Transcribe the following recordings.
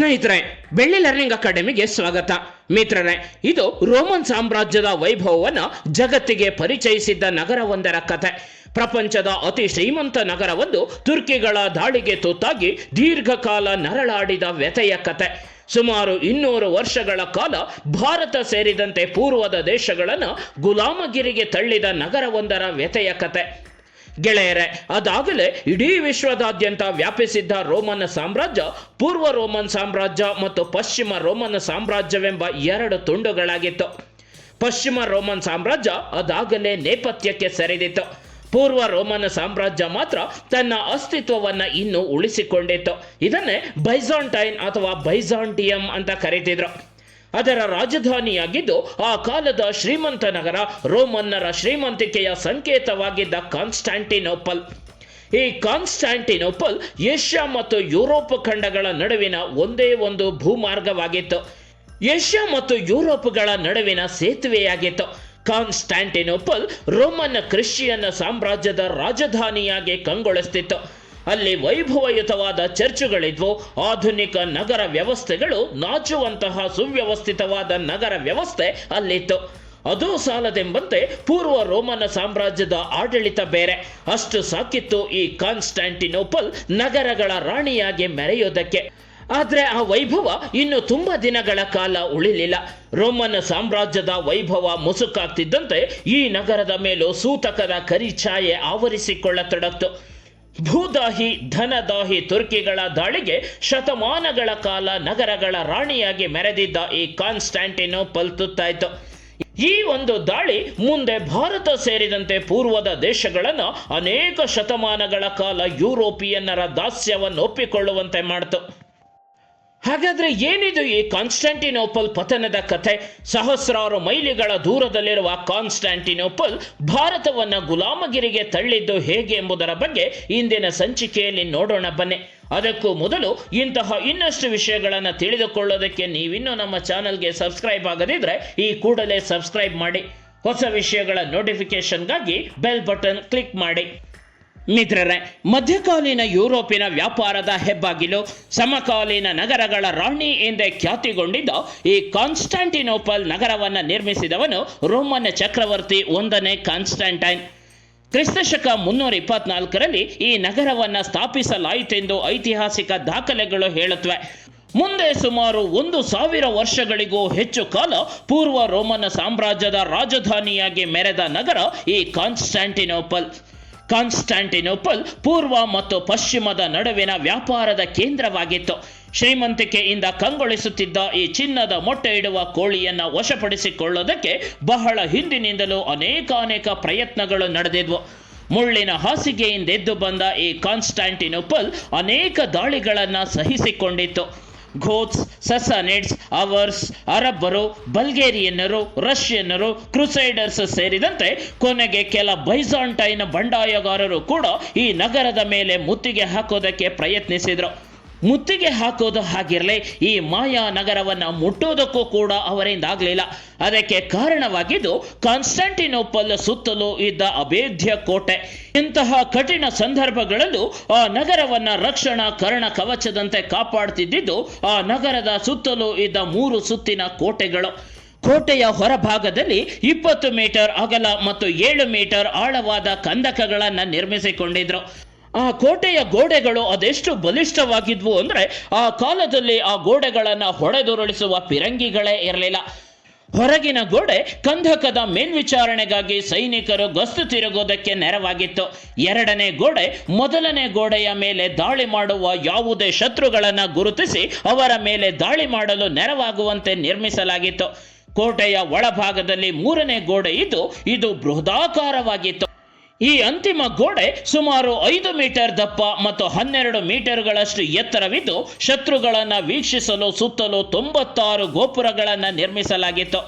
ಸ್ನೇಹಿತರೆ, ಬೆಳ್ಳಿ ಲರ್ನಿಂಗ್ ಅಕಾಡೆಮಿಗೆ ಸ್ವಾಗತ. ಮಿತ್ರರೇ, ಇದು ರೋಮನ್ ಸಾಮ್ರಾಜ್ಯದ ವೈಭವವನ್ನು ಜಗತ್ತಿಗೆ ಪರಿಚಯಿಸಿದ್ದ ನಗರವೊಂದರ ಕಥೆ ಪ್ರಪಂಚದ ಅತಿ ಶ್ರೀಮಂತ ನಗರವೊಂದು ತುರ್ಕಿಗಳ ದಾಳಿಗೆ ತುತ್ತಾಗಿ ದೀರ್ಘಕಾಲ ನರಳಾಡಿದ ವ್ಯಥೆಯ ಕತೆ. ಸುಮಾರು ಇನ್ನೂರು ವರ್ಷಗಳ ಕಾಲ ಭಾರತ ಸೇರಿದಂತೆ ಪೂರ್ವದ ದೇಶಗಳನ್ನು ಗುಲಾಮಗಿರಿಗೆ ತಳ್ಳಿದ ನಗರವೊಂದರ ವ್ಯಥೆಯ ಕತೆ. ಗೆಳೆಯರೆ, ಅದಾಗಲೇ ಇಡೀ ವಿಶ್ವದಾದ್ಯಂತ ವ್ಯಾಪಿಸಿದ್ದ ರೋಮನ್ ಸಾಮ್ರಾಜ್ಯ, ಪೂರ್ವ ರೋಮನ್ ಸಾಮ್ರಾಜ್ಯ ಮತ್ತು ಪಶ್ಚಿಮ ರೋಮನ್ ಸಾಮ್ರಾಜ್ಯವೆಂಬ ಎರಡು ತುಂಡುಗಳಾಗಿತ್ತು. ಪಶ್ಚಿಮ ರೋಮನ್ ಸಾಮ್ರಾಜ್ಯ ಅದಾಗಲೇ ನೇಪಥ್ಯಕ್ಕೆ ಸರಿದಿತ್ತು. ಪೂರ್ವ ರೋಮನ್ ಸಾಮ್ರಾಜ್ಯ ಮಾತ್ರ ತನ್ನ ಅಸ್ತಿತ್ವವನ್ನು ಇನ್ನೂ ಉಳಿಸಿಕೊಂಡಿತ್ತು. ಇದನ್ನೇ ಬೈಜಾಂಟೈನ್ ಅಥವಾ ಬೈಜಾಂಟಿಯಂ ಅಂತ ಕರೀತಿದ್ರು. ಅದರ ರಾಜಧಾನಿಯಾಗಿದ್ದು ಆ ಕಾಲದ ಶ್ರೀಮಂತ ನಗರ ರೋಮನ್ನರ ಶ್ರೀಮಂತಿಕೆಯ ಸಂಕೇತವಾಗಿದ್ದ ಕಾನ್ಸ್ಟಾಂಟಿನೋಪಲ್. ಈ ಕಾನ್ಸ್ಟಾಂಟಿನೋಪಲ್ ಏಷ್ಯಾ ಮತ್ತು ಯುರೋಪ್ ಖಂಡಗಳ ನಡುವಿನ ಒಂದೇ ಒಂದು ಭೂಮಾರ್ಗವಾಗಿತ್ತು. ಏಷ್ಯಾ ಮತ್ತು ಯುರೋಪ್ಗಳ ನಡುವಿನ ಸೇತುವೆಯಾಗಿತ್ತು. ಕಾನ್ಸ್ಟಾಂಟಿನೋಪಲ್ ರೋಮನ್ ಕ್ರಿಶ್ಚಿಯನ್ ಸಾಮ್ರಾಜ್ಯದ ರಾಜಧಾನಿಯಾಗಿ ಕಂಗೊಳಿಸ್ತಿತ್ತು. ಅಲ್ಲಿ ವೈಭವಯುತವಾದ ಚರ್ಚುಗಳಿದ್ವು. ಆಧುನಿಕ ನಗರ ವ್ಯವಸ್ಥೆಗಳು ನಾಚುವಂತಹ ಸುವ್ಯವಸ್ಥಿತವಾದ ನಗರ ವ್ಯವಸ್ಥೆ ಅಲ್ಲಿತ್ತು. ಅದು ಸಾಲದೆಂಬಂತೆ ಪೂರ್ವ ರೋಮನ ಸಾಮ್ರಾಜ್ಯದ ಆಡಳಿತ ಬೇರೆ. ಅಷ್ಟು ಸಾಕಿತ್ತು ಈ ಕಾನ್ಸ್ಟಾಂಟಿನೋಪಲ್ ನಗರಗಳ ರಾಣಿಯಾಗಿ ಮೆರೆಯೋದಕ್ಕೆ. ಆದರೆ ಆ ವೈಭವ ಇನ್ನು ತುಂಬ ದಿನಗಳ ಕಾಲ ಉಳಿಲಿಲ್ಲ. ರೋಮನ್ ಸಾಮ್ರಾಜ್ಯದ ವೈಭವ ಮುಸುಕಾಗ್ತಿದ್ದಂತೆ ಈ ನಗರದ ಮೇಲೂ ಸೂತಕದ ಕರಿಛಾಯೆ ಆವರಿಸಿಕೊಳ್ಳತೊಡಗ್ತು. ಭೂದಾಹಿ, ಧನದಾಹಿ ತುರ್ಕಿಗಳ ದಾಳಿಗೆ ಶತಮಾನಗಳ ಕಾಲ ನಗರಗಳ ರಾಣಿಯಾಗಿ ಮೆರೆದಿದ್ದ ಈ ಕಾನ್ಸ್ಟಾಂಟಿನೋಪಲ್ ತುತ್ತಾಯಿತು. ಈ ಒಂದು ದಾಳಿ ಮುಂದೆ ಭಾರತ ಸೇರಿದಂತೆ ಪೂರ್ವದ ದೇಶಗಳನ್ನು ಅನೇಕ ಶತಮಾನಗಳ ಕಾಲ ಯುರೋಪಿಯನ್ನರ ದಾಸ್ಯವನ್ನು ಒಪ್ಪಿಕೊಳ್ಳುವಂತೆ ಮಾಡಿತು. ಹಾಗಾದ್ರೆ ಏನಿದು ಈ ಕಾನ್ಸ್ಟಾಂಟಿನೋಪಲ್ ಪತನದ ಕಥೆ? ಸಹಸ್ರಾರು ಮೈಲಿಗಳ ದೂರದಲ್ಲಿರುವ ಕಾನ್ಸ್ಟಾಂಟಿನೋಪಲ್ ಭಾರತವನ್ನ ಗುಲಾಮಗಿರಿಗೆ ತಳ್ಳಿದ್ದು ಹೇಗೆ ಎಂಬುದರ ಬಗ್ಗೆ ಇಂದಿನ ಸಂಚಿಕೆಯಲ್ಲಿ ನೋಡೋಣ ಬನ್ನಿ. ಅದಕ್ಕೂ ಮೊದಲು ಇಂತಹ ಇನ್ನಷ್ಟು ವಿಷಯಗಳನ್ನು ತಿಳಿದುಕೊಳ್ಳೋದಕ್ಕೆ ನೀವಿನ್ನೂ ನಮ್ಮ ಚಾನಲ್ಗೆ ಸಬ್ಸ್ಕ್ರೈಬ್ ಆಗದಿದ್ರೆ ಈ ಕೂಡಲೇ ಸಬ್ಸ್ಕ್ರೈಬ್ ಮಾಡಿ. ಹೊಸ ವಿಷಯಗಳ ನೋಟಿಫಿಕೇಶನ್ಗಾಗಿ ಬೆಲ್ ಬಟನ್ ಕ್ಲಿಕ್ ಮಾಡಿ. ಮಿತ್ರರೇ, ಮಧ್ಯಕಾಲೀನ ಯುರೋಪಿನ ವ್ಯಾಪಾರದ ಹೆಬ್ಬಾಗಿಲು, ಸಮಕಾಲೀನ ನಗರಗಳ ರಾಣಿ ಎಂದೇ ಖ್ಯಾತಿಗೊಂಡಿದ್ದ ಈ ಕಾನ್ಸ್ಟಾಂಟಿನೋಪಲ್ ನಗರವನ್ನು ನಿರ್ಮಿಸಿದವನು ರೋಮನ್ ಚಕ್ರವರ್ತಿ ಒಂದನೇ ಕಾನ್ಸ್ಟಾಂಟೈನ್. ಕ್ರಿಸ್ತಶಕ ಮುನ್ನೂರ ಇಪ್ಪತ್ನಾಲ್ಕರಲ್ಲಿ ಈ ನಗರವನ್ನು ಸ್ಥಾಪಿಸಲಾಯಿತೆಂದು ಐತಿಹಾಸಿಕ ದಾಖಲೆಗಳು ಹೇಳುತ್ತವೆ. ಮುಂದೆ ಸುಮಾರು ಒಂದು ಸಾವಿರ ವರ್ಷಗಳಿಗೂ ಹೆಚ್ಚು ಕಾಲ ಪೂರ್ವ ರೋಮನ್ ಸಾಮ್ರಾಜ್ಯದ ರಾಜಧಾನಿಯಾಗಿ ಮೆರೆದ ನಗರ ಈ ಕಾನ್ಸ್ಟಾಂಟಿನೋಪಲ್. ಕಾನ್ಸ್ಟಾಂಟಿನೋಪಲ್ ಪೂರ್ವ ಮತ್ತು ಪಶ್ಚಿಮದ ನಡುವಿನ ವ್ಯಾಪಾರದ ಕೇಂದ್ರವಾಗಿತ್ತು. ಶ್ರೀಮಂತಿಕೆಯಿಂದ ಕಂಗೊಳಿಸುತ್ತಿದ್ದ ಈ ಚಿನ್ನದ ಮೊಟ್ಟೆ ಇಡುವ ಕೋಳಿಯನ್ನು ವಶಪಡಿಸಿಕೊಳ್ಳೋದಕ್ಕೆ ಬಹಳ ಹಿಂದಿನಿಂದಲೂ ಅನೇಕಾನೇಕ ಪ್ರಯತ್ನಗಳು ನಡೆದಿದ್ವು. ಮುಳ್ಳಿನ ಹಾಸಿಗೆಯಿಂದ ಎದ್ದು ಬಂದ ಈ ಕಾನ್ಸ್ಟಾಂಟಿನೋಪಲ್ ಅನೇಕ ದಾಳಿಗಳನ್ನು ಸಹಿಸಿಕೊಂಡಿತ್ತು. ಘೋತ್ಸ್ ಸಸಾನೆಟ್ಸ್ ಅವರ್ಸ್, ಅರಬ್ಬರು, ಬಲ್ಗೇರಿಯನ್ನರು, ರಷ್ಯನ್ನರು, ಕ್ರುಸೈಡರ್ಸ್ ಸೇರಿದಂತೆ ಕೊನೆಗೆ ಕೆಲ ಬೈಜಾಂಟೈನ್ ಬಂಡಾಯಗಾರರು ಕೂಡ ಈ ನಗರದ ಮೇಲೆ ಮುತ್ತಿಗೆ ಹಾಕೋದಕ್ಕೆ ಪ್ರಯತ್ನಿಸಿದರು. ಮುತ್ತಿಗೆ ಹಾಕೋದು ಹಾಗಿರಲಿ, ಈ ಮಾಯಾ ನಗರವನ್ನು ಮುಟ್ಟೋದಕ್ಕೂ ಕೂಡ ಅವರಿಂದ ಆಗಲಿಲ್ಲ. ಅದಕ್ಕೆ ಕಾರಣವಾಗಿದ್ದು, ಕಾನ್ಸ್ಟಂಟಿನೋಪಲ್ ಸುತ್ತಲೂ ಇದ್ದ ಅಭೇದ್ಯ ಕೋಟೆ. ಇಂತಹ ಕಠಿಣ ಸಂದರ್ಭಗಳಲ್ಲೂ ಆ ನಗರವನ್ನ ರಕ್ಷಣಾ ಕರ್ಣ ಕವಚದಂತೆ ಕಾಪಾಡ್ತಿದ್ದಿದ್ದು, ಆ ನಗರದ ಸುತ್ತಲೂ ಇದ್ದ ಮೂರು ಸುತ್ತಿನ ಕೋಟೆಗಳು. ಕೋಟೆಯ ಹೊರಭಾಗದಲ್ಲಿ ಇಪ್ಪತ್ತು ಮೀಟರ್ ಅಗಲ ಮತ್ತು ಏಳು ಮೀಟರ್ ಆಳವಾದ ಕಂದಕಗಳನ್ನು ನಿರ್ಮಿಸಿಕೊಂಡಿದ್ರು. ಆ ಕೋಟೆಯ ಗೋಡೆಗಳು ಅದೆಷ್ಟು ಬಲಿಷ್ಠವಾಗಿದ್ವು ಅಂದರೆ ಆ ಕಾಲದಲ್ಲಿ ಆ ಗೋಡೆಗಳನ್ನು ಹೊಡೆದುರುಳಿಸುವ ಪಿರಂಗಿಗಳೇ ಇರಲಿಲ್ಲ. ಹೊರಗಿನ ಗೋಡೆ ಕಂದಕದ ಮೇಲ್ವಿಚಾರಣೆಗಾಗಿ ಸೈನಿಕರು ಗಸ್ತು ತಿರುಗೋದಕ್ಕೆ ನೆರವಾಗಿತ್ತು. ಎರಡನೇ ಗೋಡೆ ಮೊದಲನೇ ಗೋಡೆಯ ಮೇಲೆ ದಾಳಿ ಮಾಡುವ ಯಾವುದೇ ಶತ್ರುಗಳನ್ನು ಗುರುತಿಸಿ ಅವರ ಮೇಲೆ ದಾಳಿ ಮಾಡಲು ನೆರವಾಗುವಂತೆ ನಿರ್ಮಿಸಲಾಗಿತ್ತು. ಕೋಟೆಯ ಒಳಭಾಗದಲ್ಲಿ ಮೂರನೇ ಗೋಡೆ ಇದ್ದು, ಇದು ಬೃಹದಾಕಾರವಾಗಿತ್ತು. ಈ ಅಂತಿಮ ಗೋಡೆ ಸುಮಾರು ಐದು ಮೀಟರ್ ದಪ್ಪ ಮತ್ತು ಹನ್ನೆರಡು ಮೀಟರ್ಗಳಷ್ಟು ಎತ್ತರವಿದ್ದು ಶತ್ರುಗಳನ್ನು ವೀಕ್ಷಿಸಲು, ಸುತ್ತಲೂ ತೊಂಬತ್ತಾರು ಗೋಪುರಗಳನ್ನು ನಿರ್ಮಿಸಲಾಗಿತ್ತು.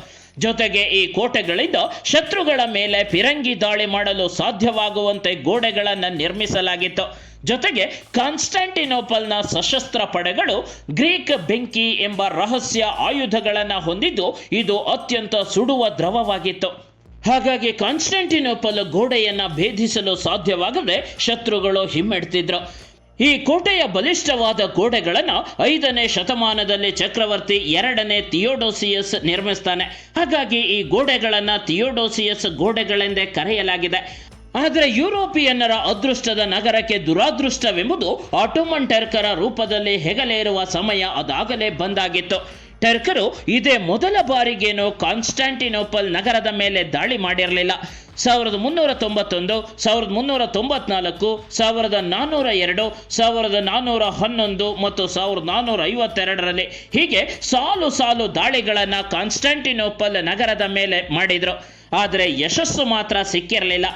ಜೊತೆಗೆ ಈ ಕೋಟೆಗಳಿಂದ ಶತ್ರುಗಳ ಮೇಲೆ ಫಿರಂಗಿ ದಾಳಿ ಮಾಡಲು ಸಾಧ್ಯವಾಗುವಂತೆ ಗೋಡೆಗಳನ್ನು ನಿರ್ಮಿಸಲಾಗಿತ್ತು. ಜೊತೆಗೆ ಕಾನ್ಸ್ಟಾಂಟಿನೋಪಲ್ನ ಸಶಸ್ತ್ರ ಪಡೆಗಳು ಗ್ರೀಕ್ ಬೆಂಕಿ ಎಂಬ ರಹಸ್ಯ ಆಯುಧಗಳನ್ನು ಹೊಂದಿದ್ದು ಇದು ಅತ್ಯಂತ ಸುಡುವ ದ್ರವವಾಗಿತ್ತು. ಹಾಗಾಗಿ ಕಾನ್ಸ್ಟಾಂಟಿನೋಪಲ್ ಗೋಡೆಯನ್ನು ಭೇದಿಸಲು ಸಾಧ್ಯವಾಗದೆ ಶತ್ರುಗಳು ಹಿಮ್ಮೆಡ್ತಿದ್ರು. ಈ ಕೋಟೆಯ ಬಲಿಷ್ಠವಾದ ಗೋಡೆಗಳನ್ನು ಐದನೇ ಶತಮಾನದಲ್ಲಿ ಚಕ್ರವರ್ತಿ, ಎರಡನೇ ಥಿಯೋಡೋಸಿಯಸ್ ನಿರ್ಮಿಸ್ತಾನೆ. ಹಾಗಾಗಿ ಈ ಗೋಡೆಗಳನ್ನು ಥಿಯೋಡೋಸಿಯಸ್ ಗೋಡೆಗಳೆಂದೇ ಕರೆಯಲಾಗಿದೆ. ಆದರೆ ಯುರೋಪಿಯನ್ನರ ಅದೃಷ್ಟದ ನಗರಕ್ಕೆ ದುರಾದೃಷ್ಟವೆಂಬುದು ಆಟೋಮನ್ ಟರ್ಕರ ರೂಪದಲ್ಲಿ ಹೆಗಲೇರುವ ಸಮಯ ಅದಾಗಲೇ ಬಂದಾಗಿತ್ತು. ಟರ್ಕರು ಇದೇ ಮೊದಲ ಬಾರಿಗೇನು ಕಾನ್ಸ್ಟಾಂಟಿನೋಪಲ್ ನಗರದ ಮೇಲೆ ದಾಳಿ ಮಾಡಿರಲಿಲ್ಲ. ಸಾವಿರದ ಮುನ್ನೂರ ತೊಂಬತ್ತೊಂದು, ಸಾವಿರದ ಮುನ್ನೂರ ತೊಂಬತ್ನಾಲ್ಕು, ಸಾವಿರದ ನಾನ್ನೂರ ಎರಡು, ಸಾವಿರದ ನಾನ್ನೂರ ಹನ್ನೊಂದು ಮತ್ತು ಸಾವಿರದ ನಾನ್ನೂರ ಐವತ್ತೆರಡರಲ್ಲಿ ಹೀಗೆ ಸಾಲು ಸಾಲು ದಾಳಿಗಳನ್ನು ಕಾನ್ಸ್ಟಾಂಟಿನೋಪಲ್ ನಗರದ ಮೇಲೆ ಮಾಡಿದರು. ಆದರೆ ಯಶಸ್ಸು ಮಾತ್ರ ಸಿಕ್ಕಿರಲಿಲ್ಲ.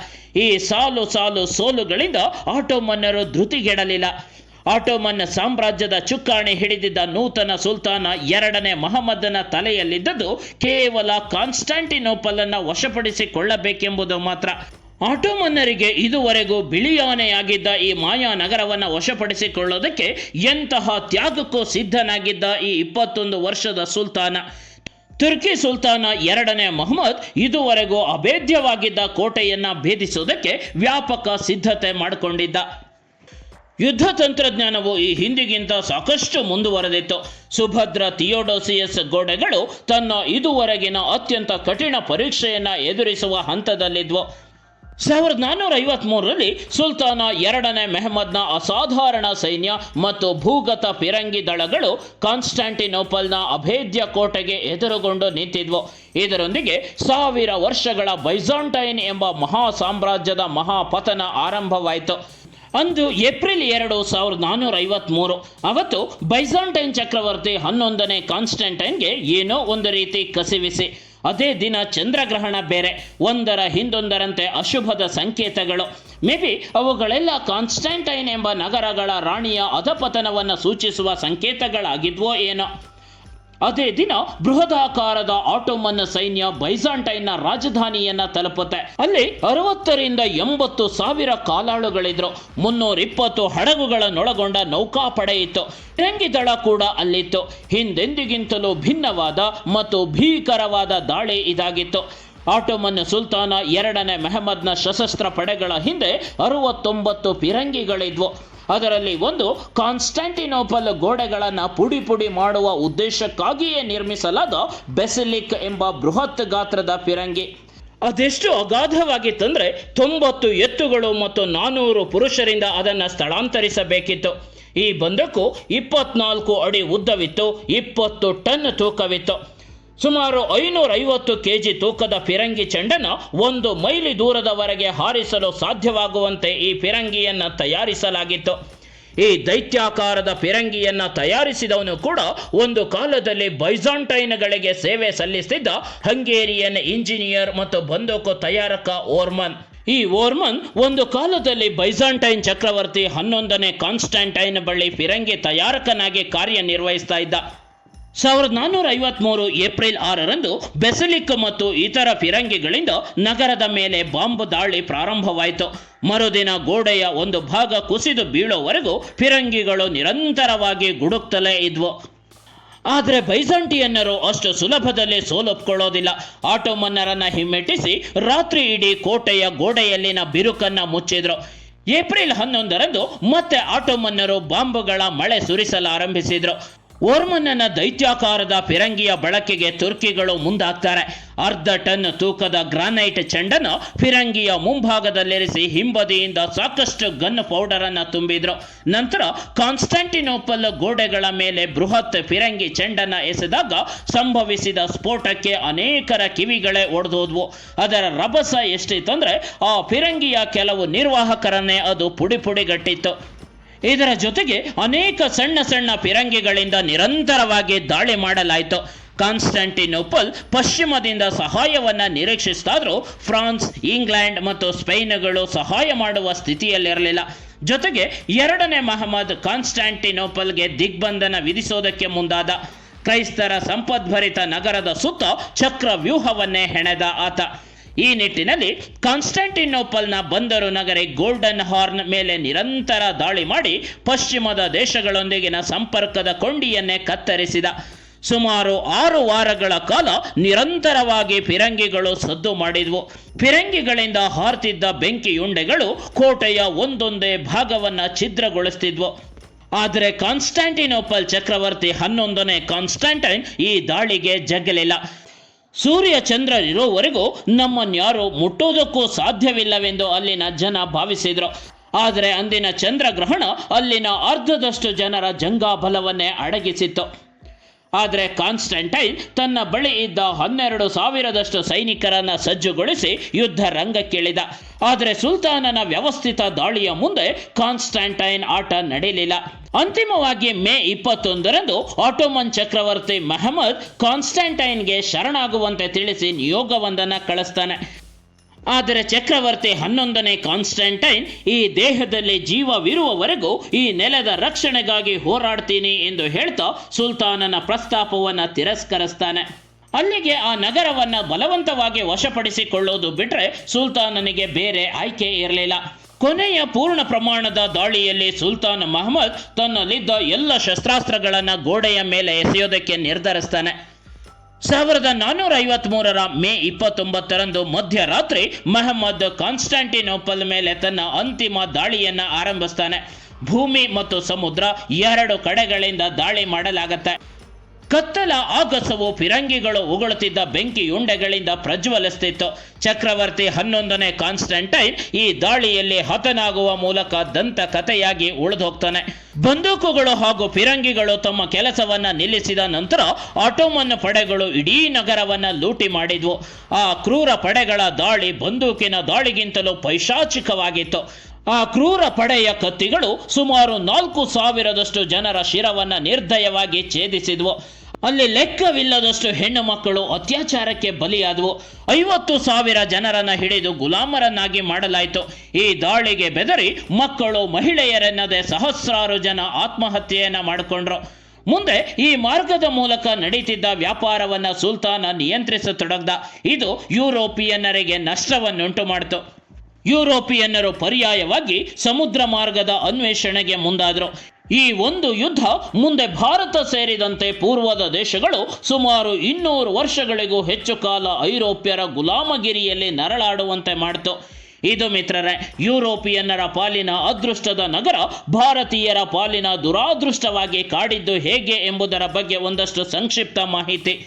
ಈ ಸಾಲು ಸಾಲು ಸೋಲುಗಳಿಂದ ಆಟೋಮನ್ನರು ಧೃತಿಗೆಡಲಿಲ್ಲ. ಆಟೋಮನ್ ಸಾಮ್ರಾಜ್ಯದ ಚುಕ್ಕಾಣಿ ಹಿಡಿದಿದ್ದ ನೂತನ ಸುಲ್ತಾನ ಎರಡನೇ ಮಹಮ್ಮದನ ತಲೆಯಲ್ಲಿದ್ದದ್ದು ಕೇವಲ ಕಾನ್ಸ್ಟಾಂಟಿನೋಪಲ್ ಅನ್ನ ವಶಪಡಿಸಿಕೊಳ್ಳಬೇಕೆಂಬುದು ಮಾತ್ರ. ಆಟೋಮನ್ನರಿಗೆ ಇದುವರೆಗೂ ಬಿಳಿಯಾನೆಯಾಗಿದ್ದ ಈ ಮಾಯಾ ನಗರವನ್ನು ವಶಪಡಿಸಿಕೊಳ್ಳೋದಕ್ಕೆ ಎಂತಹ ತ್ಯಾಗಕ್ಕೂ ಸಿದ್ಧನಾಗಿದ್ದ ಈ ಇಪ್ಪತ್ತೊಂದು ವರ್ಷದ ಸುಲ್ತಾನ. ತುರ್ಕಿ ಸುಲ್ತಾನ ಎರಡನೇ ಮೊಹಮ್ಮದ್ ಇದುವರೆಗೂ ಅಭೇದ್ಯವಾಗಿದ್ದ ಕೋಟೆಯನ್ನ ಭೇದಿಸುವುದಕ್ಕೆ ವ್ಯಾಪಕ ಸಿದ್ಧತೆ ಮಾಡಿಕೊಂಡಿದ್ದ. ಯುದ್ಧ ತಂತ್ರಜ್ಞಾನವು ಈ ಹಿಂದಿಗಿಂತ ಸಾಕಷ್ಟು ಮುಂದುವರೆದಿತ್ತು. ಸುಭದ್ರ ಥಿಯೋಡೋಸಿಯಸ್ ಗೋಡೆಗಳು ತನ್ನ ಇದುವರೆಗಿನ ಅತ್ಯಂತ ಕಠಿಣ ಪರೀಕ್ಷೆಯನ್ನು ಎದುರಿಸುವ ಹಂತದಲ್ಲಿದ್ವು. ಸಾವಿರದ ನಾನ್ನೂರ ಐವತ್ಮೂರರಲ್ಲಿ ಸುಲ್ತಾನ ಎರಡನೇ ಮೆಹಮ್ಮದ್ನ ಅಸಾಧಾರಣ ಸೈನ್ಯ ಮತ್ತು ಭೂಗತ ಪಿರಂಗಿ ದಳಗಳು ಕಾನ್ಸ್ಟಾಂಟಿನೋಪಲ್ನ ಅಭೇದ್ಯ ಕೋಟೆಗೆ ಎದುರುಗೊಂಡು ನಿಂತಿದ್ವು. ಇದರೊಂದಿಗೆ ಸಾವಿರ ವರ್ಷಗಳ ಬೈಜಾಂಟೈನ್ ಎಂಬ ಮಹಾ ಸಾಮ್ರಾಜ್ಯದ ಮಹಾಪತನ ಆರಂಭವಾಯಿತು. ಅಂದು ಏಪ್ರಿಲ್ ಎರಡು ಸಾವಿರದ ನಾನ್ನೂರ ಐವತ್ಮೂರು. ಅವತ್ತು ಬೈಸಾಂಟೈನ್ ಚಕ್ರವರ್ತಿ ಹನ್ನೊಂದನೇ ಕಾನ್ಸ್ಟೆಂಟೈನ್ಗೆ ಏನೋ ಒಂದು ರೀತಿ ಕಸಿವಿಸಿ. ಅದೇ ದಿನ ಚಂದ್ರಗ್ರಹಣ ಬೇರೆ. ಒಂದರ ಹಿಂದೊಂದರಂತೆ ಅಶುಭದ ಸಂಕೇತಗಳು. ಮೇ ಬಿ ಅವುಗಳೆಲ್ಲ ಕಾನ್ಸ್ಟೆಂಟೈನ್ ಎಂಬ ನಗರಗಳ ರಾಣಿಯ ಅಧಪತನವನ್ನು ಸೂಚಿಸುವ ಸಂಕೇತಗಳಾಗಿದ್ವೋ ಏನೋ. ಅದೇ ದಿನ ಬೃಹದಾಕಾರದ ಆಟೋಮನ್ ಸೈನ್ಯ ಬೈಜಾಂಟೈನ್ನ ರಾಜಧಾನಿಯನ್ನ ತಲುಪುತ್ತೆ. ಅಲ್ಲಿ ಅರವತ್ತರಿಂದ ಎಂಬತ್ತು ಸಾವಿರ ಕಾಲಾಳುಗಳಿದ್ರು. ಮುನ್ನೂರ ಇಪ್ಪತ್ತು ಹಡಗುಗಳನ್ನೊಳಗೊಂಡ ನೌಕಾಪಡೆ ಇತ್ತು. ರಂಗಿದಳ ದಳ ಕೂಡ ಅಲ್ಲಿತ್ತು. ಹಿಂದೆಂದಿಗಿಂತಲೂ ಭಿನ್ನವಾದ ಮತ್ತು ಭೀಕರವಾದ ದಾಳಿ ಇದಾಗಿತ್ತು. ಆಟೋಮನ್ ಸುಲ್ತಾನ ಎರಡನೇ ಮೆಹಮ್ಮದ್ನ ಸಶಸ್ತ್ರ ಪಡೆಗಳ ಹಿಂದೆ ಅರವತ್ತೊಂಬತ್ತು ಫಿರಂಗಿಗಳಿದ್ವು ಅದರಲ್ಲಿ ಒಂದು ಕಾನ್ಸ್ಟಾಂಟಿನೋಪಲ್ ಗೋಡೆಗಳನ್ನು ಪುಡಿ ಪುಡಿ ಮಾಡುವ ಉದ್ದೇಶಕ್ಕಾಗಿಯೇ ನಿರ್ಮಿಸಲಾದ ಬೆಸಿಲಿಕ್ ಎಂಬ ಬೃಹತ್ ಗಾತ್ರದ ಫಿರಂಗಿ. ಅದೆಷ್ಟು ಅಗಾಧವಾಗಿತ್ತಂದ್ರೆ ತೊಂಬತ್ತು ಎತ್ತುಗಳು ಮತ್ತು ನಾನೂರು ಪುರುಷರಿಂದ ಅದನ್ನು ಸ್ಥಳಾಂತರಿಸಬೇಕಿತ್ತು. ಈ ಬಂದಕ್ಕೂ ಇಪ್ಪತ್ನಾಲ್ಕು ಅಡಿ ಉದ್ದವಿತ್ತು, ಇಪ್ಪತ್ತು ಟನ್ ತೂಕವಿತ್ತು. ಸುಮಾರು ಐನೂರ ಐವತ್ತು ಕೆಜಿ ತೂಕದ ಫಿರಂಗಿ ಚೆಂಡನ್ನು ಒಂದು ಮೈಲಿ ದೂರದವರೆಗೆ ಹಾರಿಸಲು ಸಾಧ್ಯವಾಗುವಂತೆ ಈ ಫಿರಂಗಿಯನ್ನು ತಯಾರಿಸಲಾಗಿತ್ತು. ಈ ದೈತ್ಯಾಕಾರದ ಫಿರಂಗಿಯನ್ನು ತಯಾರಿಸಿದವನು ಕೂಡ ಒಂದು ಕಾಲದಲ್ಲಿ ಬೈಜಾಂಟೈನ್ಗಳಿಗೆ ಸೇವೆ ಸಲ್ಲಿಸುತ್ತಿದ್ದ ಹಂಗೇರಿಯನ್ ಇಂಜಿನಿಯರ್ ಮತ್ತು ಬಂದೂಕು ತಯಾರಕ ಓರ್ಮನ್. ಈ ಓರ್ಮನ್ ಒಂದು ಕಾಲದಲ್ಲಿ ಬೈಜಾಂಟೈನ್ ಚಕ್ರವರ್ತಿ ಹನ್ನೊಂದನೇ ಕಾನ್ಸ್ಟಾಂಟೈನ್ ಬಳಿ ಫಿರಂಗಿ ತಯಾರಕನಾಗಿ ಕಾರ್ಯನಿರ್ವಹಿಸ್ತಾ ಇದ್ದ. ಸಾವಿರದ ನಾನ್ನೂರ ಐವತ್ಮೂರು ಏಪ್ರಿಲ್ ಆರರಂದು ಬೆಸಲಿಕ್ ಮತ್ತು ಇತರ ಫಿರಂಗಿಗಳಿಂದ ನಗರದ ಮೇಲೆ ಬಾಂಬ್ ದಾಳಿ ಪ್ರಾರಂಭವಾಯಿತು. ಮರುದಿನ ಗೋಡೆಯ ಒಂದು ಭಾಗ ಕುಸಿದು ಬೀಳೋವರೆಗೂ ಫಿರಂಗಿಗಳು ನಿರಂತರವಾಗಿ ಗುಡುಕ್ತಲೇ ಇದ್ವು. ಆದರೆ ಬೈಸಂಟಿಯನ್ನರು ಅಷ್ಟು ಸುಲಭದಲ್ಲಿ ಸೋಲೊಪ್ಕೊಳ್ಳೋದಿಲ್ಲ. ಆಟೋಮನ್ನರನ್ನ ಹಿಮ್ಮೆಟ್ಟಿಸಿ ರಾತ್ರಿ ಇಡೀ ಕೋಟೆಯ ಗೋಡೆಯಲ್ಲಿನ ಬಿರುಕನ್ನ ಮುಚ್ಚಿದ್ರು. ಏಪ್ರಿಲ್ ಹನ್ನೊಂದರಂದು ಮತ್ತೆ ಆಟೋಮನ್ನರು ಬಾಂಬುಗಳ ಮಳೆ ಸುರಿಸಲಾರಂಭಿಸಿದ್ರು ಓರ್ಮನ್ನನ ದೈತ್ಯಾಕಾರದ ಫಿರಂಗಿಯ ಬಳಕೆಗೆ ತುರ್ಕಿಗಳು ಮುಂದಾಗ್ತಾರೆ. ಅರ್ಧ ಟನ್ ತೂಕದ ಗ್ರಾನೈಟ್ ಚೆಂಡನ್ನು ಫಿರಂಗಿಯ ಮುಂಭಾಗದಲ್ಲಿರಿಸಿ ಹಿಂಬದಿಯಿಂದ ಸಾಕಷ್ಟು ಗನ್ ಪೌಡರ್ ಅನ್ನು ತುಂಬಿದ್ರು. ನಂತರ ಕಾನ್ಸ್ಟಂಟಿನೋಪಲ್ ಗೋಡೆಗಳ ಮೇಲೆ ಬೃಹತ್ ಫಿರಂಗಿ ಚೆಂಡನ್ನ ಎಸೆದಾಗ ಸಂಭವಿಸಿದ ಸ್ಫೋಟಕ್ಕೆ ಅನೇಕರ ಕಿವಿಗಳೇ ಒಡೆದೋದ್ವು. ಅದರ ರಭಸ ಎಷ್ಟಿತ್ತಂದ್ರೆ ಆ ಫಿರಂಗಿಯ ಕೆಲವು ನಿರ್ವಾಹಕರನ್ನೇ ಅದು ಪುಡಿ ಪುಡಿಗಟ್ಟಿತ್ತು ಇದರ ಜೊತೆಗೆ ಅನೇಕ ಸಣ್ಣ ಸಣ್ಣ ಪಿರಂಗಿಗಳಿಂದ ನಿರಂತರವಾಗಿ ದಾಳಿ ಮಾಡಲಾಯಿತು. ಕಾನ್ಸ್ಟಾಂಟಿನೋಪಲ್ ಪಶ್ಚಿಮದಿಂದ ಸಹಾಯವನ್ನ ನಿರೀಕ್ಷಿಸ್ತಾದ್ರೂ ಫ್ರಾನ್ಸ್, ಇಂಗ್ಲೆಂಡ್ ಮತ್ತು ಸ್ಪೈನ್ಗಳು ಸಹಾಯ ಮಾಡುವ ಸ್ಥಿತಿಯಲ್ಲಿರಲಿಲ್ಲ. ಜೊತೆಗೆ ಎರಡನೇ ಮಹಮ್ಮದ್ ಕಾನ್ಸ್ಟಾಂಟಿನೋಪಲ್ಗೆ ದಿಗ್ಬಂಧನ ವಿಧಿಸೋದಕ್ಕೆ ಮುಂದಾದ. ಕ್ರೈಸ್ತರ ಸಂಪದ್ಭರಿತ ನಗರದ ಸುತ್ತ ಚಕ್ರ ವ್ಯೂಹವನ್ನೇ ಹೆಣೆದ ಆತ. ಈ ನಿಟ್ಟಿನಲ್ಲಿ ಕಾನ್ಸ್ಟಾಂಟಿನೋಪಲ್ನ ಬಂದರು ನಗರಿ ಗೋಲ್ಡನ್ ಹಾರ್ನ್ ಮೇಲೆ ನಿರಂತರ ದಾಳಿ ಮಾಡಿ ಪಶ್ಚಿಮದ ದೇಶಗಳೊಂದಿಗಿನ ಸಂಪರ್ಕದ ಕೊಂಡಿಯನ್ನೇ ಕತ್ತರಿಸಿದ. ಸುಮಾರು ಆರು ವಾರಗಳ ಕಾಲ ನಿರಂತರವಾಗಿ ಫಿರಂಗಿಗಳು ಸದ್ದು ಮಾಡಿದ್ವು. ಫಿರಂಗಿಗಳಿಂದ ಹಾರ್ತಿದ್ದ ಬೆಂಕಿಯುಂಡೆಗಳು ಕೋಟೆಯ ಒಂದೊಂದೇ ಭಾಗವನ್ನ ಛಿದ್ರಗೊಳಿಸ್ತಿದ್ವು. ಆದರೆ ಕಾನ್ಸ್ಟಾಂಟಿನೋಪಲ್ ಚಕ್ರವರ್ತಿ ಹನ್ನೊಂದನೇ ಕಾನ್ಸ್ಟಾಂಟೈನ್ ಈ ದಾಳಿಗೆ ಜಗ್ಗಲಿಲ್ಲ ಸೂರ್ಯ ಚಂದ್ರರಿರೋವರೆಗೂ ನಮ್ಮನ್ಯಾರು ಮುಟ್ಟೋದಕ್ಕೂ ಸಾಧ್ಯವಿಲ್ಲವೆಂದು ಅಲ್ಲಿನ ಜನ ಭಾವಿಸಿದರು. ಆದರೆ ಅಂದಿನ ಚಂದ್ರಗ್ರಹಣ ಅಲ್ಲಿನ ಅರ್ಧದಷ್ಟು ಜನರ ಜಂಗಾಬಲವನ್ನೇ ಅಡಗಿಸಿತ್ತು. ಆದರೆ ಕಾನ್ಸ್ಟಂಟೈನ್ ತನ್ನ ಬಳಿ ಇದ್ದ ಹನ್ನೆರಡು ಸಾವಿರದಷ್ಟು ಸೈನಿಕರನ್ನ ಸಜ್ಜುಗೊಳಿಸಿ ಯುದ್ಧ ರಂಗಕ್ಕಿಳಿದ. ಆದರೆ ಸುಲ್ತಾನನ ವ್ಯವಸ್ಥಿತ ದಾಳಿಯ ಮುಂದೆ ಕಾನ್ಸ್ಟಂಟೈನ್ ಆಟ ನಡೆಯಲಿಲ್ಲ ಅಂತಿಮವಾಗಿ ಮೇ ಇಪ್ಪತ್ತೊಂದರಂದು ಆಟೋಮನ್ ಚಕ್ರವರ್ತಿ ಮೆಹಮದ್ ಕಾನ್ಸ್ಟಂಟೈನ್ಗೆ ಶರಣಾಗುವಂತೆ ತಿಳಿಸಿ ನಿಯೋಗವೊಂದನ್ನು ಕಳಿಸ್ತಾನೆ. ಆದರೆ ಚಕ್ರವರ್ತಿ ಹನ್ನೊಂದನೇ ಕಾನ್ಸ್ಟಂಟೈನ್, ಈ ದೇಹದಲ್ಲಿ ಜೀವವಿರುವವರೆಗೂ ಈ ನೆಲದ ರಕ್ಷಣೆಗಾಗಿ ಹೋರಾಡ್ತೀನಿ ಎಂದು ಹೇಳ್ತಾ ಸುಲ್ತಾನನ ಪ್ರಸ್ತಾಪವನ್ನು ತಿರಸ್ಕರಿಸ್ತಾನೆ. ಅಲ್ಲಿಗೆ ಆ ನಗರವನ್ನು ಬಲವಂತವಾಗಿ ವಶಪಡಿಸಿಕೊಳ್ಳೋದು ಬಿಟ್ಟರೆ ಸುಲ್ತಾನನಿಗೆ ಬೇರೆ ಆಯ್ಕೆ ಇರಲಿಲ್ಲ. ಕೊನೆಯ ಪೂರ್ಣ ಪ್ರಮಾಣದ ದಾಳಿಯಲ್ಲಿ ಸುಲ್ತಾನ್ ಮಹಮ್ಮದ್ ತನ್ನಲ್ಲಿದ್ದ ಎಲ್ಲ ಶಸ್ತ್ರಾಸ್ತ್ರಗಳನ್ನು ಗೋಡೆಯ ಮೇಲೆ ಎಸೆಯೋದಕ್ಕೆ ನಿರ್ಧರಿಸ್ತಾನೆ. ಸಾವಿರದ ನಾನ್ನೂರ ಐವತ್ಮೂರರ ಮೇ ಇಪ್ಪತ್ತೊಂಬತ್ತರಂದು ಮಧ್ಯರಾತ್ರಿ ಮಹಮ್ಮದ್ ಕಾನ್ಸ್ಟಾಂಟಿನೋಪಲ್ ಮೇಲೆ ತನ್ನ ಅಂತಿಮ ದಾಳಿಯನ್ನ ಆರಂಭಿಸ್ತಾನೆ. ಭೂಮಿ ಮತ್ತು ಸಮುದ್ರ ಎರಡು ಕಡೆಗಳಿಂದ ದಾಳಿ ಮಾಡಲಾಗತ್ತೆ. ಕತ್ತಲ ಆಗಸವು ಫಿರಂಗಿಗಳು ಉಗುಳುತ್ತಿದ್ದ ಬೆಂಕಿಯುಂಡೆಗಳಿಂದ ಪ್ರಜ್ವಲಿಸ್ತಿತ್ತು. ಚಕ್ರವರ್ತಿ ಹನ್ನೊಂದನೇ ಕಾನ್ಸ್ಟಂಟೈನ್ ಈ ದಾಳಿಯಲ್ಲಿ ಹತನಾಗುವ ಮೂಲಕ ದಂತ ಕಥೆಯಾಗಿ ಉಳಿದೋಗ್ತಾನೆ. ಬಂದೂಕುಗಳು ಹಾಗೂ ಫಿರಂಗಿಗಳು ತಮ್ಮ ಕೆಲಸವನ್ನ ನಿಲ್ಲಿಸಿದ ನಂತರ ಆಟೋಮನ್ ಪಡೆಗಳು ಇಡೀ ನಗರವನ್ನ ಲೂಟಿ ಮಾಡಿದ್ವು. ಆ ಕ್ರೂರ ಪಡೆಗಳ ದಾಳಿ ಬಂದೂಕಿನ ದಾಳಿಗಿಂತಲೂ ಪೈಶಾಚಿಕವಾಗಿತ್ತು. ಆ ಕ್ರೂರ ಪಡೆಯ ಕತ್ತಿಗಳು ಸುಮಾರು ನಾಲ್ಕು ಸಾವಿರದಷ್ಟು ಜನರ ಶಿರವನ್ನು ನಿರ್ದಯವಾಗಿ ಛೇದಿಸಿದ್ವು. ಅಲ್ಲಿ ಲೆಕ್ಕವಿಲ್ಲದಷ್ಟು ಹೆಣ್ಣು ಮಕ್ಕಳು ಅತ್ಯಾಚಾರಕ್ಕೆ ಬಲಿಯಾದವು. ಐವತ್ತು ಸಾವಿರ ಜನರನ್ನ ಹಿಡಿದು ಗುಲಾಮರನ್ನಾಗಿ ಮಾಡಲಾಯಿತು. ಈ ದಾಳಿಗೆ ಬೆದರಿ ಮಕ್ಕಳು ಮಹಿಳೆಯರೆನ್ನದೆ ಸಹಸ್ರಾರು ಜನ ಆತ್ಮಹತ್ಯೆಯನ್ನ ಮಾಡಿಕೊಂಡ್ರು. ಮುಂದೆ ಈ ಮಾರ್ಗದ ಮೂಲಕ ನಡೀತಿದ್ದ ವ್ಯಾಪಾರವನ್ನ ಸುಲ್ತಾನ ನಿಯಂತ್ರಿಸತೊಡಗ್ದ. ಇದು ಯುರೋಪಿಯನ್ನರಿಗೆ ನಷ್ಟವನ್ನುಂಟು ಮಾಡಿತು ಯುರೋಪಿಯನ್ನರು ಪರ್ಯಾಯವಾಗಿ ಸಮುದ್ರ ಮಾರ್ಗದ ಅನ್ವೇಷಣೆಗೆ ಮುಂದಾದರು. ಈ ಒಂದು ಯುದ್ಧ ಮುಂದೆ ಭಾರತ ಸೇರಿದಂತೆ ಪೂರ್ವದ ದೇಶಗಳು ಸುಮಾರು ಇನ್ನೂರು ವರ್ಷಗಳಿಗೂ ಹೆಚ್ಚು ಕಾಲ ಐರೋಪ್ಯರ ಗುಲಾಮಗಿರಿಯಲ್ಲಿ ನರಳಾಡುವಂತೆ ಮಾಡಿತು. ಇದು ಮಿತ್ರರೇ, ಯುರೋಪಿಯನ್ನರ ಪಾಲಿನ ಅದೃಷ್ಟದ ನಗರ ಭಾರತೀಯರ ಪಾಲಿನ ದುರಾದೃಷ್ಟವಾಗಿ ಕಾಡಿದ್ದು ಹೇಗೆ ಎಂಬುದರ ಬಗ್ಗೆ ಒಂದಷ್ಟು ಸಂಕ್ಷಿಪ್ತ ಮಾಹಿತಿ.